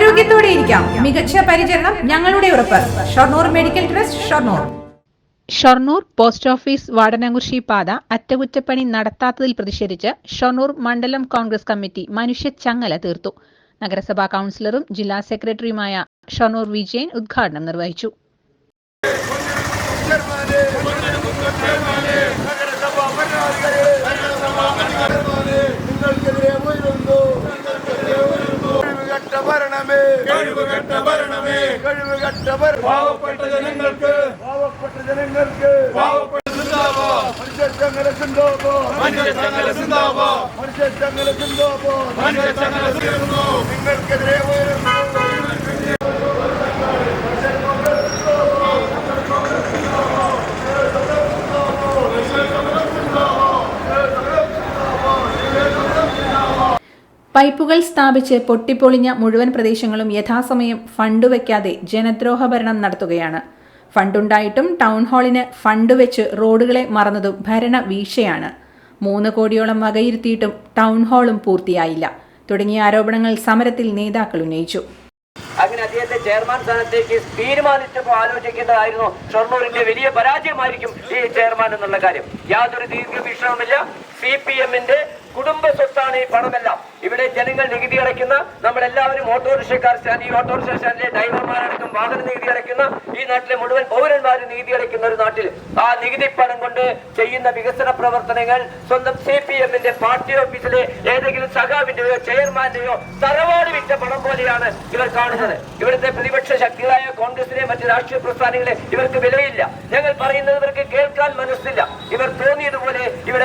ധൈര്യത്തോടെ ഇരിക്കാം. മികച്ച പരിചരണം ഞങ്ങളുടെ ഉറപ്പ്. Shoranur medical trust Shoranur. Shoranur post office Vadanakurussi പാത അറ്റകുറ്റപ്പണി നടത്താത്തതിൽ പ്രതിഷേധിച്ച് ഷൊർണൂർ മണ്ഡലം കോൺഗ്രസ് കമ്മിറ്റി മനുഷ്യ ചങ്ങല തീർത്തു. നഗരസഭാ കൌൺസിലറും ജില്ലാ സെക്രട്ടറിയുമായ ഷൊർണൂർ വിജയൻ ഉദ്ഘാടനം നിർവഹിച്ചു നിങ്ങൾക്കെതിരെ ഉയരുന്നു കഴിവുകെട്ട ഭരണമേ കഴിവുകെട്ട ഭരണമേ. കഴിവുകെട്ട പാവപ്പെട്ട ജനങ്ങൾക്ക്. പാവപ്പെട്ട ജനങ്ങൾക്ക്. പാവപ്പെട്ട സിന്ദോബോ ചിന്താവോ സിന്ദാബാ മനുഷ്യച്ചങ്ങല സിന്ദോബോ മനുഷ്യച്ചങ്ങല തീർന്നു നിങ്ങൾക്കെതിരെ ഉയരുന്നു പൈപ്പുകൾ സ്ഥാപിച്ച് പൊട്ടിപ്പൊളിഞ്ഞ മുഴുവൻ പ്രദേശങ്ങളും യഥാസമയം ഫണ്ട് വയ്ക്കാതെ ജനദ്രോഹ ഭരണം നടത്തുകയാണ്. ഫണ്ടുണ്ടായിട്ടും ടൗൺ ഹാളിന് ഫണ്ട് വെച്ച് റോഡുകളെ മറന്നതും ഭരണ വീഴ്ചയാണ്. മൂന്ന് കോടിയോളം വകയിരുത്തിയിട്ടും ടൗൺ ഹാളും പൂർത്തിയായില്ല. തുടങ്ങിയ ആരോപണങ്ങൾ സമരത്തിൽ നേതാക്കൾ ഉന്നയിച്ചു. അങ്ങനെ അദ്ദേഹത്തെ ചെയർമാൻ സ്ഥാനത്തേക്ക് തീരുമാനിച്ചപ്പോൾ ആലോചിക്കേണ്ടതായിരുന്നു ഷൊർണൂരിന്റെ വലിയ പരാജയമായിരിക്കും ഈ ചെയർമാൻ എന്നുള്ള കാര്യം. യാതൊരു ദീർഘവീക്ഷണവുമില്ല. സി പി എമ്മിന്റെ കുടുംബ സ്വത്താണ് ഈ പണമെല്ലാം. ഇവിടെ ജനങ്ങൾ നികുതി അടയ്ക്കുന്ന നമ്മളെല്ലാവരും ഓട്ടോറിക്ഷക്കാർ സ്റ്റാൻഡ് ഈ ഓട്ടോറിക്ഷ സ്റ്റാൻഡിലെ ഡ്രൈവർമാരടക്കം വാഹന നികുതി അടയ്ക്കുന്ന ഈ നാട്ടിലെ മുഴുവൻ പൗരന്മാരും നികുതി അടയ്ക്കുന്ന ഒരു നാട്ടിൽ. ആ നികുതി പണം കൊണ്ട് ചെയ്യുന്ന വികസന പ്രവർത്തനങ്ങൾ സ്വന്തം സി പി എമ്മിന്റെ പാർട്ടി ഓഫീസിലെ ഏതെങ്കിലും സഖാവിന്റെയോ ചെയർമാന്റെയോ തറവാട് വിറ്റ പണം പോലെയാണ് ഇവർ കാണുന്നത്. ഇവിടുത്തെ പ്രതിപക്ഷ ശക്തികളായ കോൺഗ്രസിനെ മറ്റ് രാഷ്ട്രീയ പ്രസ്ഥാനങ്ങളെ ഇവർക്ക് വിലയില്ല. ഞങ്ങൾ പറയുന്നത് ഇവർക്ക് കേൾക്കാൻ മനസ്സില്ല. ഇവർ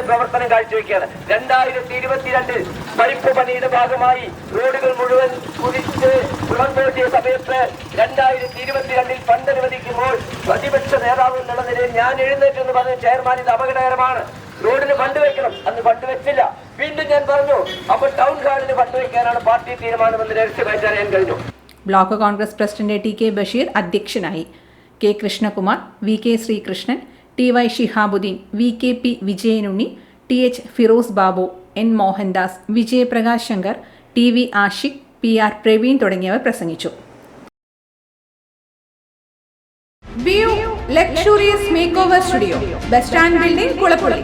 പ്രവർത്തനം കാഴ്ചവെക്കുകയാണ്. രണ്ടായിരത്തി ഇരുപത്തിരണ്ടിൽ പരിപ്പ് പണിയുടെ ഭാഗമായി റോഡുകൾ മുഴുവൻ കുതിച്ച് തുറന്നോട്ടിയ സമയത്ത് രണ്ടായിരത്തി ഇരുപത്തിരണ്ടിൽ ഫണ്ട് അനുവദിക്കുമ്പോൾ പ്രതിപക്ഷ നേതാവ് എന്നുള്ള നിലയിൽ ഞാൻ എഴുന്നേറ്റെന്ന് പറഞ്ഞ ചെയർമാൻ ഇത് അപകടകരമാണ്. റോഡിന് ഫണ്ട് വെക്കണം. അന്ന് ഫണ്ട് വെച്ചില്ല. വീണ്ടും ഞാൻ പറഞ്ഞു അപ്പോൾ ടൗൺ ഹാളിന് ഫണ്ട് വെക്കാനാണ് പാർട്ടി തീരുമാനമെന്ന് രഹസ്യമായിട്ട് അറിയാൻ കഴിഞ്ഞു. Block Congress president T K Basheer അധ്യക്ഷനായി. K Krishnakumar V K Sreekrishnan T Y Shihabuddin V K P Vijayanunni T H Firoz Babu N Mohandas Vijayaprakash Shankar T V Ashiq P R Praveen തുടങ്ങിയവർ പ്രസംഗിച്ചു. Luxurious make over studio bus stand building Kulappully